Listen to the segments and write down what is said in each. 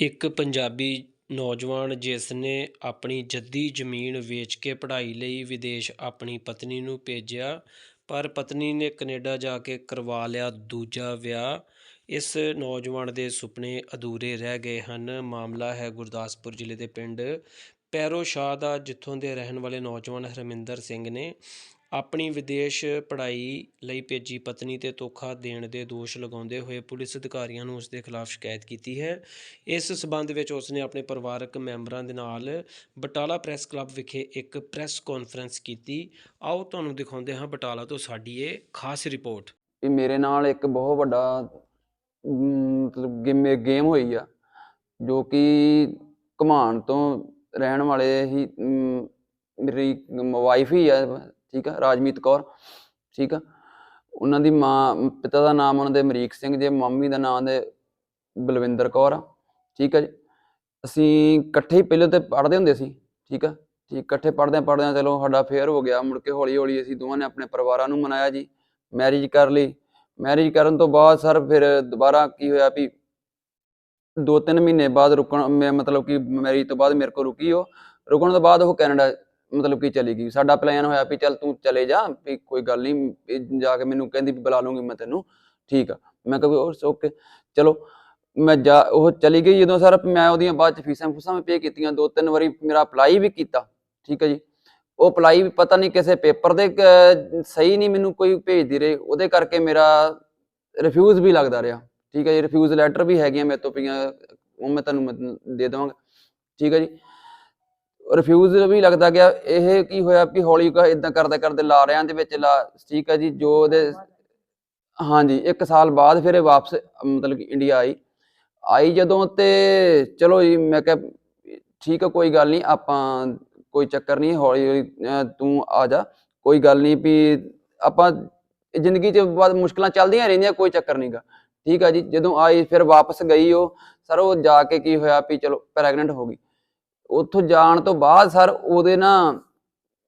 ਇੱਕ ਪੰਜਾਬੀ ਨੌਜਵਾਨ ਜਿਸ ਨੇ ਆਪਣੀ ਜੱਦੀ ਜ਼ਮੀਨ ਵੇਚ ਕੇ ਪੜ੍ਹਾਈ ਲਈ ਵਿਦੇਸ਼ ਆਪਣੀ ਪਤਨੀ ਨੂੰ ਭੇਜਿਆ, ਪਰ ਪਤਨੀ ਨੇ ਕੈਨੇਡਾ ਜਾ ਕੇ ਕਰਵਾ ਲਿਆ ਦੂਜਾ ਵਿਆਹ। ਇਸ ਨੌਜਵਾਨ ਦੇ ਸੁਪਨੇ ਅਧੂਰੇ ਰਹਿ ਗਏ ਹਨ। ਮਾਮਲਾ ਹੈ ਗੁਰਦਾਸਪੁਰ ਜ਼ਿਲ੍ਹੇ ਦੇ ਪਿੰਡ ਪੈਰੋ ਸ਼ਾਹ ਦਾ, ਜਿੱਥੋਂ ਦੇ ਰਹਿਣ ਵਾਲੇ ਨੌਜਵਾਨ ਹਰਮਿੰਦਰ ਸਿੰਘ ਨੇ। ਆਪਣੀ ਵਿਦੇਸ਼ ਪੜ੍ਹਾਈ ਲਈ ਭੇਜੀ ਪਤਨੀ ਤੇ ਧੋਖਾ ਦੇਣ ਦੇ ਦੋਸ਼ ਲਗਾਉਂਦੇ ਹੋਏ ਪੁਲਿਸ ਅਧਿਕਾਰੀਆਂ ਨੂੰ ਉਸ ਦੇ ਖਿਲਾਫ ਸ਼ਿਕਾਇਤ ਕੀਤੀ ਹੈ। ਇਸ ਸਬੰਧ ਵਿੱਚ ਉਸ ਨੇ ਆਪਣੇ ਪਰਿਵਾਰਕ ਮੈਂਬਰਾਂ ਦੇ ਨਾਲ ਬਟਾਲਾ ਪ੍ਰੈਸ ਕਲੱਬ ਵਿਖੇ ਇੱਕ ਪ੍ਰੈਸ ਕਾਨਫਰੰਸ ਕੀਤੀ। ਆਓ ਤੁਹਾਨੂੰ ਦਿਖਾਉਂਦੇ ਹਾਂ ਬਟਾਲਾ ਤੋਂ ਸਾਡੀ ਇਹ ਖਾਸ ਰਿਪੋਰਟ। ਵੀ ਮੇਰੇ ਨਾਲ ਇੱਕ ਬਹੁਤ ਵੱਡਾ, ਮਤਲਬ ਗੇਮ ਗੇਮ ਹੋਈ ਆ, ਜੋ ਕਿ ਘਮਾਣ ਤੋਂ ਰਹਿਣ ਵਾਲੇ ਹੀ ਮੇਰੀ ਵਾਈਫ ਹੀ ਆ। ਠੀਕ ਆ, ਰਾਜਮੀਤ ਕੌਰ, ਠੀਕ ਆ। ਉਹਨਾਂ ਦੀ ਮਾਂ, ਪਿਤਾ ਦਾ ਨਾਮ ਉਹਨਾਂ ਦੇ ਅਮਰੀਕ ਸਿੰਘ ਜੇ, ਮੰਮੀ ਦਾ ਨਾਮ ਦੇ ਬਲਵਿੰਦਰ ਕੌਰ ਆ, ਠੀਕ ਆ ਜੀ। ਅਸੀਂ ਇਕੱਠੇ ਹੀ ਪਹਿਲਾਂ ਤੇ ਪੜ੍ਹਦੇ ਹੁੰਦੇ ਸੀ, ਠੀਕ ਆ। ਠੀਕ ਇਕੱਠੇ ਪੜ੍ਹਦੇ ਪੜ੍ਹਦੇ ਚਲੋ ਸਾਡਾ ਫੇਅਰ ਹੋ ਗਿਆ, ਮੁੜ ਕੇ ਹੌਲੀ ਹੌਲੀ ਅਸੀਂ ਦੋਵਾਂ ਨੇ ਆਪਣੇ ਪਰਿਵਾਰਾਂ ਨੂੰ ਮਨਾਇਆ ਜੀ ਮੈਰਿਜ ਕਰ ਲਈ। ਮੈਰਿਜ ਕਰਨ ਤੋਂ ਬਾਅਦ ਸਰ ਫਿਰ ਦੁਬਾਰਾ ਕੀ ਹੋਇਆ ਵੀ ਦੋ ਤਿੰਨ ਮਹੀਨੇ ਬਾਅਦ ਰੁਕਣ ਮੈਂ ਮਤਲਬ ਕਿ ਮੈਰਿਜ ਤੋਂ ਬਾਅਦ ਮੇਰੇ ਕੋਲ ਰੁਕੀ ਉਹ। ਰੁਕਣ ਤੋਂ ਬਾਅਦ ਉਹ ਕੈਨੇਡਾ ਮਤਲਬ ਕਿ ਚਲੀ ਗਈ। ਸਾਡਾ ਪਲਾਨ ਹੋਇਆ ਵੀ ਚੱਲ ਤੂੰ ਚਲੇ ਜਾ, ਵੀ ਕੋਈ ਗੱਲ ਨਹੀਂ ਜਾ ਕੇ ਮੈਨੂੰ ਕਹਿੰਦੀ ਵੀ ਬੁਲਾ ਲੂੰਗੀ ਮੈਂ ਤੈਨੂੰ। ਠੀਕ ਆ। ਮੈਂ ਕਿਹਾ ਓਕੇ ਚਲੋ, ਮੈਂ ਜਾ, ਉਹ ਚਲੀ ਗਈ ਜਦੋਂ ਸਰ ਮੈਂ ਉਹਦੀਆਂ ਬਾਅਦ ਚ ਫੀਸਾਂ ਫੂਸਾਂ ਪੇ ਕੀਤੀਆਂ। ਦੋ ਤਿੰਨ ਵਾਰੀ ਮੇਰਾ ਅਪਲਾਈ ਵੀ ਕੀਤਾ। ਠੀਕ ਹੈ ਜੀ। ਉਹ ਅਪਲਾਈ ਵੀ ਪਤਾ ਨਹੀਂ ਕਿਸੇ ਪੇਪਰ ਦੇ ਸਹੀ ਨਹੀਂ ਮੈਨੂੰ ਕੋਈ ਭੇਜਦੀ ਰਹੇ। ਉਹਦੇ ਕਰਕੇ ਮੇਰਾ ਰਿਫਿਊਜ਼ ਵੀ ਲੱਗਦਾ ਰਿਹਾ। ਠੀਕ ਹੈ ਜੀ। ਰਿਫਿਊਜ਼ ਲੈਟਰ ਵੀ ਹੈਗੀਆਂ ਮੇਰੇ ਤੋਂ ਪਈਆਂ। ਉਹ ਮੈਂ ਤੁਹਾਨੂੰ ਦੇ ਦੇਵਾਂਗਾ। ਠੀਕ ਹੈ ਜੀ। ਰਿਫਿਊਜ਼ ਵੀ ਲੱਗਦਾ ਗਿਆ। ਇਹ ਕੀ ਹੋਇਆ ਵੀ ਹੌਲੀ ਇਦਾਂ ਕਰਦੇ ਕਰਦੇ ਲਾ ਦੇ ਵਿੱਚ ਲਾ, ਠੀਕ ਹੈ ਜੀ, ਜੋ ਉਹਦੇ ਹਾਂਜੀ 1 ਸਾਲ ਬਾਅਦ ਫਿਰ ਇਹ ਵਾਪਸ, ਮਤਲਬ ਕਿ ਇੰਡੀਆ ਆਈ। ਆਈ ਜਦੋਂ ਤੇ ਚਲੋ ਜੀ, ਮੈਂ ਕਿਹਾ ਠੀਕ ਹੈ, ਕੋਈ ਗੱਲ ਨਹੀਂ, ਆਪਾਂ ਕੋਈ ਚੱਕਰ ਨਹੀਂ, ਹੌਲੀ ਹੌਲੀ ਤੂੰ ਆ ਜਾ। ਕੋਈ ਗੱਲ ਨਹੀਂ ਵੀ ਆਪਾਂ ਜ਼ਿੰਦਗੀ 'ਚ ਬਾਅਦ ਮੁਸ਼ਕਲਾਂ ਚੱਲਦੀਆਂ ਰਹਿੰਦੀਆਂ, ਕੋਈ ਚੱਕਰ ਨਹੀਂਗਾ ਠੀਕ ਆ ਜੀ, ਜਦੋਂ ਆਈ, ਫਿਰ ਵਾਪਸ ਗਈ ਉਹ। ਸਰ, ਉਹ ਜਾ ਕੇ ਕੀ ਹੋਇਆ ਵੀ ਚਲੋ ਪ੍ਰੈਗਨੈਂਟ ਹੋ ਗਈ। ਉੱਥੋਂ ਜਾਣ ਤੋਂ ਬਾਅਦ ਸਰ ਉਹਦੇ ਨਾ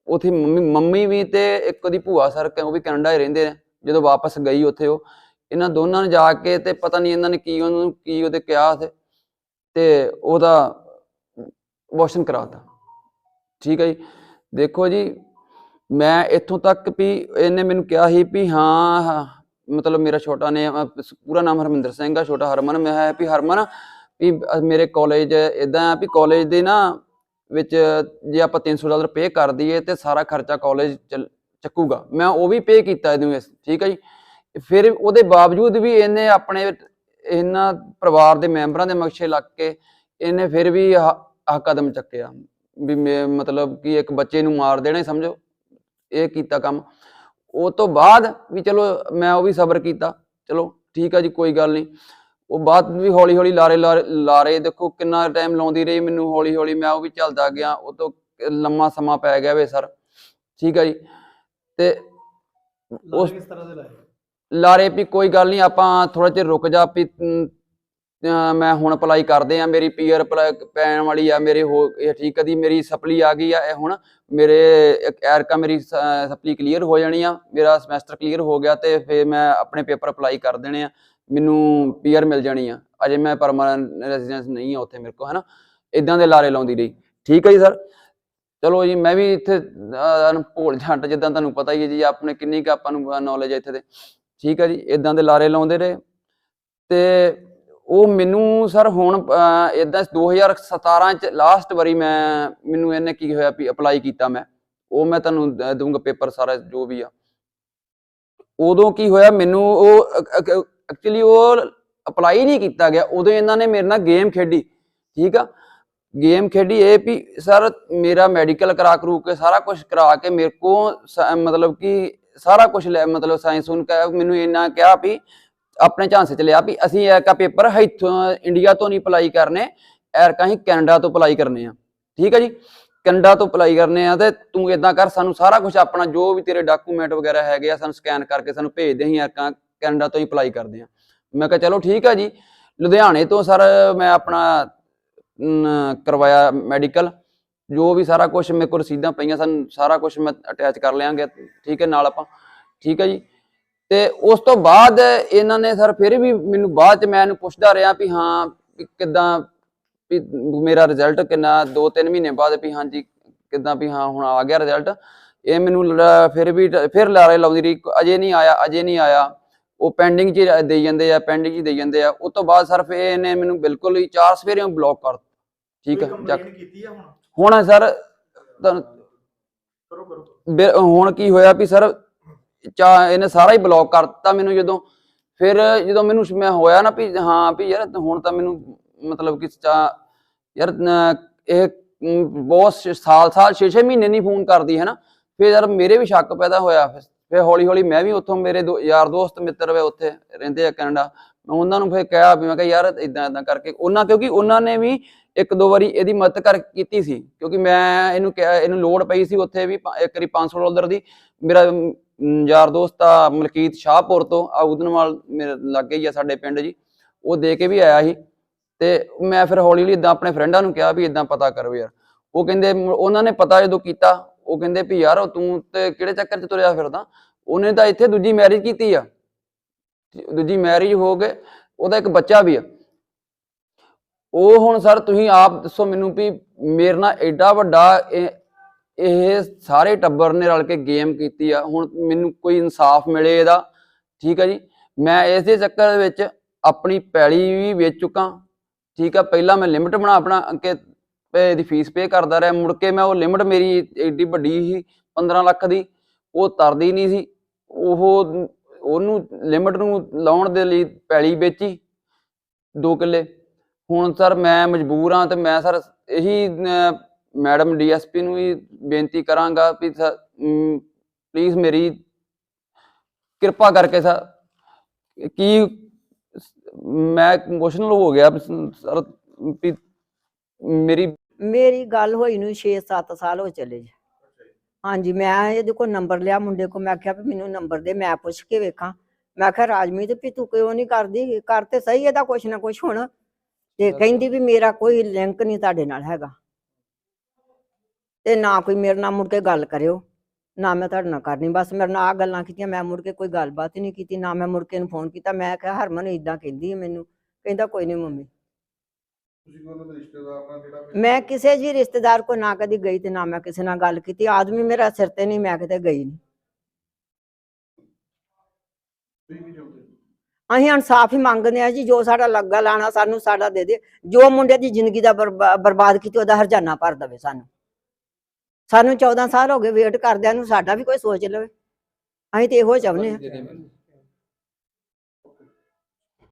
ਉਥੇ ਮੰਮੀ ਮੰਮੀ ਵੀ ਤੇ ਇੱਕ ਉਹਦੀ ਭੂਆ ਸਰ ਉਹ ਵੀ ਕੈਨੇਡਾ ਹੀ ਰਹਿੰਦੇ ਨੇ ਜਦੋਂ ਵਾਪਸ ਗਈ ਉੱਥੇ ਉਹ ਇਹਨਾਂ ਦੋਨਾਂ ਨੇ ਜਾ ਕੇ ਤੇ ਪਤਾ ਨਹੀਂ ਇਹਨਾਂ ਨੇ ਕੀ ਉਹਨੂੰ ਕੀ ਉਹਦੇ ਕਿਹਾ ਤੇ ਤੇ ਉਹਦਾ ਅਬੋਰਸ਼ਨ ਕਰਾਤਾ। ਠੀਕ ਹੈ ਜੀ। ਦੇਖੋ ਜੀ ਮੈਂ ਇੱਥੋਂ ਤੱਕ ਵੀ ਇਹਨੇ ਮੈਨੂੰ ਕਿਹਾ ਸੀ ਵੀ ਹਾਂ ਹਾਂ, ਮਤਲਬ ਮੇਰਾ ਛੋਟਾ ਨੇ ਪੂਰਾ ਨਾਮ ਹਰਮਿੰਦਰ ਸਿੰਘ ਆ ਛੋਟਾ ਹਰਮਨ ਮੈਂ ਹੈ ਵੀ ਹਰਮਨ ਵੀ ਮੇਰੇ ਕਾਲਜ ਇਦਾਂ ਆ ਵੀ ਕਾਲਜ ਦੇ ਨਾ ਵਿੱਚ ਜੇ ਆਪਾਂ 300 ਡਾਲਰ ਪੇ ਕਰ ਦਈਏ ਤੇ ਸਾਰਾ ਖਰਚਾ ਕਾਲਜ ਚੱਕੂਗਾ। ਮੈਂ ਉਹ ਵੀ ਪੇ ਕੀਤਾ ਇਹਨੂੰ ਠੀਕ ਹੈ ਜੀ? ਫਿਰ ਉਹਦੇ ਬਾਵਜੂਦ ਵੀ ਇਹਨੇ ਆਪਣੇ ਇਹਨਾਂ ਪਰਿਵਾਰ ਦੇ ਮੈਂਬਰਾਂ ਦੇ ਮਕਸ਼ੇ ਲੱਗ ਕੇ ਇਹਨੇ ਫਿਰ ਵੀ ਆਹ ਕਦਮ ਚੱਕਿਆ। ਵੀ ਮਤਲਬ ਕਿ ਇੱਕ ਬੱਚੇ ਨੂੰ ਮਾਰ ਦੇਣਾ ਸਮਝੋ, ਇਹ ਕੀਤਾ ਕੰਮ। ਉਹ ਤੋਂ ਬਾਅਦ ਵੀ ਚਲੋ ਮੈਂ ਉਹ ਵੀ ਸਬਰ ਕੀਤਾ। ਚਲੋ ਠੀਕ ਆ ਜੀ, ਕੋਈ ਗੱਲ ਨਹੀਂ। ਉਹ ਬਾਅਦ ਵੀ ਹੌਲੀ ਹੌਲੀ ਲਾਰੇ ਲਾਰੇ ਦੇਖੋ ਕਿੰਨਾ ਟਾਈਮ ਲਾਉਂਦੀ ਰਹੀ ਮੈਨੂੰ ਹੌਲੀ ਹੌਲੀ ਮੈਂ ਉਹ ਵੀ ਚੱਲਦਾ ਗਿਆ ਉਹ ਤੋਂ ਲੰਮਾ ਸਮਾਂ ਪੈ ਗਿਆ ਵੇ ਸਰ ਠੀਕ ਆ ਜੀ? ਤੇ ਉਸ ਕਿਸ ਤਰ੍ਹਾਂ ਦੇ ਲਾਏ? ਲਾਰੇ ਵੀ ਕੋਈ ਗੱਲ ਨਹੀਂ ਆਪਾਂ ਥੋੜਾ ਜਿਹਾ ਰੁਕ ਜਾ ਵੀ ਮੈਂ ਹੁਣ ਅਪਲਾਈ ਕਰਦੇ ਆ ਮੇਰੀ ਪੀਅਰ ਪੈਣ ਵਾਲੀ ਆ ਮੇਰੇ ਹੋ ਇਹ ਠੀਕ ਕਦੀ ਮੇਰੀ ਸਪਲੀ ਆ ਗਈ ਆ ਇਹ ਹੁਣ ਮੇਰੇ ਇੱਕ ਐਰਕਾ ਮੇਰੀ ਸਪਲੀ ਕਲੀਅਰ ਹੋ ਜਾਣੀ ਆ ਮੇਰਾ ਸਮੈਸਟਰ ਕਲੀਅਰ ਹੋ ਗਿਆ ਤੇ ਫਿਰ ਮੈਂ ਆਪਣੇ ਪੇਪਰ ਅਪਲਾਈ ਕਰ ਦੇਣੇ ਆ। ਮੈਨੂੰ ਪੀਅਰ ਮਿਲ ਜਾਣੀ ਆ। ਅਜੇ ਮੈਂ ਪਰਮਾਨੈਂਟ ਰੈਜ਼ੀਡੈਂਸ ਨਹੀਂ ਆ ਉੱਥੇ ਮੇਰੇ ਕੋਲ, ਹਨਾ? ਇਦਾਂ ਦੇ ਲਾਰੇ ਲਾਉਂਦੀ ਰਹੀ। ਠੀਕ ਹੈ ਜੀ ਸਰ ਚਲੋ ਜੀ, ਮੈਂ ਵੀ ਇੱਥੇ ਭੋਲ ਝੱਟ ਜਿੱਦਾਂ ਤੁਹਾਨੂੰ ਪਤਾ ਹੀ ਹੈ ਜੀ, ਆਪਣੇ ਕਿੰਨੀ ਕੁ ਆਪਾਂ ਨੂੰ ਨੌਲੇਜ ਹੈ ਇੱਥੇ ਦੇ। ਠੀਕ ਹੈ ਜੀ ਇਦਾਂ ਦੇ ਲਾਰੇ ਲਾਉਂਦੇ ਰਹੇ। ਤੇ ਉਹ ਮੈਨੂੰ ਸਰ ਹੁਣ ਇਦਾਂ 2017 ਚ ਲਾਸਟ ਵਾਰੀ ਮੈਂ, ਮੈਨੂੰ ਇਹਨੇ ਕੀ ਹੋਇਆ ਵੀ ਅਪਲਾਈ ਕੀਤਾ ਮੈਂ। ਉਹ ਮੈਂ ਤੁਹਾਨੂੰ ਦ- ਪੇਪਰ ਸਾਰਾ ਜੋ ਵੀ ਆ। ਉਦੋਂ ਕੀ ਹੋਇਆ, ਮੈਨੂੰ ਉਹ ਐਕਚੁਅਲੀ ਉਹ ਅਪਲਾਈ ਨਹੀਂ ਕੀਤਾ ਗਿਆ, ਉਦੋਂ ਇਹਨਾਂ ਨੇ ਮੇਰੇ ਨਾਲ ਗੇਮ ਖੇਡੀ, ਠੀਕ ਆ? ਗੇਮ ਖੇਡੀ ਇਹ ਵੀ ਸਰ ਮੇਰਾ ਮੈਡੀਕਲ ਕਰਾ ਕਰੂ ਕੇ, ਸਾਰਾ ਕੁਝ ਕਰਾ ਕੇ ਮੇਰੇ ਕੋ ਮਤਲਬ ਕਿ ਸਾਰਾ ਕੁਝ ਲੈ, ਮਤਲਬ ਸਾਇੰਸ ਹੁਣ ਕਹਿ, ਮੈਨੂੰ ਇੰਨਾ ਕਿਹਾ ਵੀ ਆਪਣੇ ਝਾਂਸੇ ਚ ਲਿਆ ਵੀ ਅਸੀਂ ਐਰਕਾ ਪੇਪਰ ਇੱਥੋਂ ਇੰਡੀਆ ਤੋਂ ਨਹੀਂ ਅਪਲਾਈ ਕਰਨੇ ਐਰਕਾ ਹੀ ਕੈਨੇਡਾ ਤੋਂ ਅਪਲਾਈ ਕਰਨੇ ਆ, ਠੀਕ ਆ ਜੀ? ਕੈਨੇਡਾ ਤੋਂ ਅਪਲਾਈ ਕਰਨੇ ਆ ਤੇ ਤੂੰ ਇਦਾਂ ਕਰ, ਸਾਨੂੰ ਸਾਰਾ ਕੁਝ ਆਪਣਾ ਜੋ ਵੀ ਤੇਰੇ ਡਾਕੂਮੈਂਟ ਵਗੈਰਾ ਹੈਗੇ ਆ, ਸਾਨੂੰ ਸਕੈਨ ਕਰਕੇ ਸਾਨੂੰ ਭੇਜ ਦੇ ਅਸੀਂ ਐਰਕਾ ਕੈਨੇਡਾ ਤੋਂ ਹੀ ਅਪਲਾਈ ਕਰਦੇ ਆ ਮੈਂ ਕਿਹਾ ਚਲੋ ਠੀਕ ਆ ਜੀ, ਲੁਧਿਆਣੇ ਤੋਂ ਸਰ ਮੈਂ ਆਪਣਾ ਕਰਵਾਇਆ ਮੈਡੀਕਲ ਜੋ ਵੀ ਸਾਰਾ ਕੁਝ ਮੇਰੇ ਕੋਲ ਰਸੀਦਾਂ ਪਈਆਂ ਸਨ, ਸਾਰਾ ਕੁਝ ਮੈਂ ਅਟੈਚ ਕਰ ਲਿਆਂਗੇ। ਠੀਕ ਹੈ, ਨਾਲ ਆਪਾਂ। ਠੀਕ ਹੈ ਜੀ। ਤੇ ਉਸ ਤੋਂ ਬਾਅਦ ਇਹਨਾਂ ਨੇ ਸਰ ਫਿਰ ਵੀ ਮੈਨੂੰ ਬਾਅਦ ਚ ਮੈਂ ਇਹਨੂੰ ਪੁੱਛਦਾ ਰਿਹਾ ਵੀ ਹਾਂ, ਵੀ ਕਿੱਦਾਂ, ਵੀ ਮੇਰਾ ਰਿਜ਼ਲਟ ਕਿੰਨਾ 2-3 ਮਹੀਨੇ ਬਾਅਦ ਵੀ ਹਾਂਜੀ ਕਿਦਾਂ ਵੀ ਹਾਂ, ਹੁਣ ਆ ਗਿਆ ਰਿਜ਼ਲਟ ਇਹ ਮੈਨੂੰ ਫਿਰ ਵੀ ਟ- ਫਿਰ ਲਾਰੇ ਲਾਉਂਦੀ ਰਹੀ। ਅਜੇ ਨਹੀਂ ਆਇਆ, ਅਜੇ ਨਹੀਂ ਆਇਆ। ਉਹ ਪੈਂਡਿੰਗ 'ਚ ਦੇਈ ਜਾਂਦੇ ਆ ਪੈਂਡਿੰਗ 'ਚ ਦੇਈ ਜਾਂਦੇ ਆ। ਉਸ ਤੋਂ ਬਾਅਦ ਸਰ ਫਿਰ ਇਹਨੇ ਮੈਨੂੰ ਬਿਲਕੁਲ ਹੀ ਚਾਰ ਸਵੇਰੇ ਬਲੌਕ ਕਰ ਠੀਕ ਹੈ ਚੱਕ। ਹੁਣ? ਸਰ ਹੁਣ ਕੀ ਹੋਇਆ ਵੀ ਸਰ ਚਾ ਇਹਨੇ ਸਾਰਾ ਹੀ ਬਲੌਕ ਕਰ ਦਿੱਤਾ ਮੈਨੂੰ ਜਦੋਂ। ਫਿਰ ਜਦੋਂ ਮੈਨੂੰ ਮੈਂ ਹੋਇਆ ਨਾ ਵੀ ਹਾਂ ਵੀ ਯਾਰ ਹੁਣ ਤਾਂ ਮੈਨੂੰ ਮਤਲਬ ਕਿ ਚਾ ਯਾਰ ਨ- ਇਹ ਬਹੁਤ ਸਾਲ ਸਾਲ 6-6 ਮਹੀਨੇ ਨਹੀਂ ਫੋਨ ਕਰਦੀ ਹੈ ਨਾ। ਫਿਰ ਯਾਰ ਮੇਰੇ ਵੀ ਸ਼ੱਕ ਪੈਦਾ ਹੋਇਆ ਫਿਰ- ਹੌਲੀ ਹੌਲੀ ਮੈਂ ਵੀ ਉੱਥੋਂ ਮੇਰੇ ਦੋ ਯਾਰ ਦੋਸਤ ਮਿੱਤਰ ਵੇ ਉੱਥੇ ਰਹਿੰਦੇ ਆ ਕੈਨੇਡਾ, ਮੈਂ ਉਹਨਾਂ ਨੂੰ ਫਿਰ ਕਿਹਾ ਵੀ ਮੈਂ ਕਿਹਾ ਯਾਰ ਇਦਾਂ ਇਦਾਂ ਕਰਕੇ ਉਹਨਾਂ, ਕਿਉਂਕਿ ਉਹਨਾਂ ਨੇ ਵੀ ਇੱਕ ਦੋ ਵਾਰੀ ਇਹਦੀ ਮਦਦ ਕਰ ਕੀਤੀ ਸੀ, ਕਿਉਂਕਿ ਮੈਂ ਇਹਨੂੰ ਕਿਹਾ, ਇਹਨੂੰ ਲੋੜ ਪਈ ਸੀ ਉੱਥੇ ਵੀ ਇੱਕ ਵਾਰੀ 500 ਡਾਲਰ ਦੀ, ਮੇਰਾ ਯਾਰ ਦੋਸਤ ਆ ਮਲਕੀਤ ਸ਼ਾਹਪੁਰ ਤੋਂ, ਆ ਉਦਨਵਾਲ ਮੇਰੇ ਲਾਗੇ ਹੀ ਆ ਸਾਡੇ ਪਿੰਡ ਜੀ, ਉਹ ਦੇ ਕੇ ਵੀ ਆਇਆ ਸੀ, ਤੇ ਮੈਂ ਫਿਰ ਹੌਲੀ ਹੌਲੀ ਇਦਾਂ ਆਪਣੇ ਫਰੈਂਡਾਂ ਨੂੰ ਕਿਹਾ ਵੀ ਇਦਾਂ ਪਤਾ ਕਰੋ ਯਾਰ, ਉਹ ਕਹਿੰਦੇ ਉਹਨਾਂ ਨੇ ਪਤਾ ਜਦੋਂ ਕੀਤਾ ਉਹ ਕਹਿੰਦੇ ਵੀ ਯਾਰ ਉਹ ਤੂੰ ਤੇ ਕਿਹੜੇ ਚੱਕਰ 'ਚ ਤੁਰਿਆ ਫਿਰਦਾ? ਉਹਨੇ ਤਾਂ ਇੱਥੇ ਦੂਜੀ ਮੈਰਿਜ ਕੀਤੀ ਆ। ਦੂਜੀ ਮੈਰਿਜ ਹੋ ਗਏ, ਉਹਦਾ ਇੱਕ ਬੱਚਾ ਵੀ ਆ। ਉਹ ਹੁਣ ਸਰ ਤੁਸੀਂ ਆਪ ਦੱਸੋ ਮੈਨੂੰ ਵੀ ਮੇਰੇ ਨਾਲ ਐਡਾ ਵੱਡਾ ਇਹ ਸਾਰੇ ਟੱਬਰ ਨੇ ਰਲ ਕੇ ਗੇਮ ਕੀਤੀ ਆ। ਹੁਣ ਮੈਨੂੰ ਕੋਈ ਇਨਸਾਫ ਮਿਲੇ ਇਹਦਾ, ਠੀਕ ਆ ਜੀ? ਮੈਂ ਇਸੇ ਚੱਕਰ ਵਿੱਚ ਆਪਣੀ ਪੈਲੀ ਵੀ ਵੇਚ ਚੁੱਕਾ। ਠੀਕ ਆ, ਪਹਿਲਾਂ ਮੈਂ ਲਿਮਟ ਬਣਾ, ਆਪਣਾ ਕੇ ਦੀ ਫੀਸ ਪੇ ਕਰਦਾ ਰਿਹਾ, ਮੁੜ ਕੇ ਮੈਂ ਉਹ ਲਿਮਟ ਮੇਰੀ ਏਡੀ ਵੱਡੀ ਸੀ 15 ਲੱਖ ਦੀ, ਉਹ ਤਰਦੀ ਨਹੀਂ ਸੀ। ਉਹ, ਉਹਨੂੰ ਲਿਮਟ ਨੂੰ ਲਾਉਣ ਦੇ ਲਈ ਪੈਲੀ ਵੇਚੀ 2 ਕਿੱਲੇ। ਹੁਣ ਸਰ ਮੈਂ ਮਜਬੂਰ ਹਾਂ ਤੇ ਮੈਂ ਸਰ ਇਹੀ ਮੈਡਮ ਡੀਐਸਪੀ ਨੂੰ ਵੀ ਬੇਨਤੀ ਕਰਾਂਗਾ ਵੀ ਪਲੀਜ਼ ਮੇਰੀ ਕਿਰਪਾ ਕਰਕੇ ਸਰ, ਕੀ ਮੈਂ ਇਮੋਸ਼ਨਲ ਹੋ ਗਿਆ ਸਰ, ਵੀ ਮੇਰੀ ਮੇਰੀ ਗੱਲ ਹੋਈ ਨੂੰ 6-7 ਸਾਲ ਹੋ ਚਲੇ ਜੀ। ਹਾਂਜੀ ਮੈਂ ਇਹਦੇ ਕੋਲ ਨੰਬਰ ਲਿਆ ਮੁੰਡੇ ਕੋ ਮੈਂ ਕਿਹਾ ਵੀ ਮੈਨੂੰ ਨੰਬਰ ਦੇ ਮੈਂ ਪੁੱਛ ਕੇ ਵੇਖਾਂ। ਮੈਂ ਕਿਹਾ ਰਾਜਮੀਤ ਵੀ ਤੂੰ ਕਿਉਂ ਨਹੀਂ ਕਰਦੀ? ਕਰ ਤੇ ਸਹੀ ਇਹਦਾ ਕੁਛ ਨਾ ਕੁਛ ਹੁਣ। ਤੇ ਕਹਿੰਦੀ ਵੀ ਮੇਰਾ ਕੋਈ ਲਿੰਕ ਨਹੀਂ ਤੁਹਾਡੇ ਨਾਲ ਹੈਗਾ। ਤੇ ਨਾ ਕੋਈ ਮੇਰੇ ਨਾਲ ਮੁੜ ਕੇ ਗੱਲ ਕਰਿਓ। ਨਾ ਮੈਂ ਤੁਹਾਡੇ ਨਾਲ ਕਰਨੀ ਬਸ ਮੇਰੇ ਨਾਲ ਆ ਗੱਲਾਂ ਕੀਤੀਆਂ ਮੈਂ ਮੁੜ ਕੇ ਕੋਈ ਗੱਲਬਾਤ ਹੀ ਨਹੀਂ ਕੀਤੀ ਨਾ ਮੈਂ ਮੁੜ ਕੇ ਨੂੰ ਫੋਨ ਕੀਤਾ। ਮੈਂ ਕਿਹਾ ਹਰਮਨ ਇਦਾਂ ਕਹਿੰਦੀ ਹੈ ਮੈਨੂੰ। ਕਹਿੰਦਾ ਕੋਈ ਨਹੀਂ ਮੰਮੀ। ਤੁਸੀਂ ਕੋਈ ਉਹਨਾਂ ਦੇ ਰਿਸ਼ਤੇਦਾਰ ਨਾਲ ਜਿਹੜਾ ਵੀ- ਮੈਂ ਕਿਸੇ ਜੀ ਰਿਸ਼ਤੇਦਾਰ ਕੋ ਨਾ ਕਦੀ ਗਈ ਤੇ ਨਾ ਮੈਂ ਕਿਸੇ ਨਾਲ ਗੱਲ ਕੀਤੀ। ਆਦਮੀ ਮੇਰਾ ਸਿਰ ਤੇ ਨਹੀਂ ਮੈਂ ਕਿਤੇ ਗਈ ਨਹੀਂ। ਤੁਸੀਂ ਕੀ ਚਾਹੁੰਦੇ ਅਸੀਂ ਇਨਸਾਫ ਹੀ ਮੰਗਦੇ ਆ ਜੀ ਜੋ ਸਾਡਾ ਲੱਗਾ ਲਾਣਾ ਸਾਨੂੰ ਸਾਡਾ ਦੇ ਦੇ। ਜੋ ਮੁੰਡੇ ਦੀ ਜ਼ਿੰਦਗੀ ਦਾ ਬਰਬਾ- ਬਰਬਾਦ ਕੀਤੀ ਉਹਦਾ ਹਰਜਾਨਾ ਭਰ ਦੇਵੇ ਸਾਨੂੰ। ਸਾਨੂੰ 14 ਸਾਲ ਹੋ ਗਏ ਵੇਟ ਕਰਦਿਆਂ ਨੂੰ ਸਾਡਾ ਵੀ ਕੋਈ ਸੋਚ ਲਵੇ। ਅਸੀਂ ਤੇ ਇਹੋ ਚਾਹੁੰਦੇ ਆ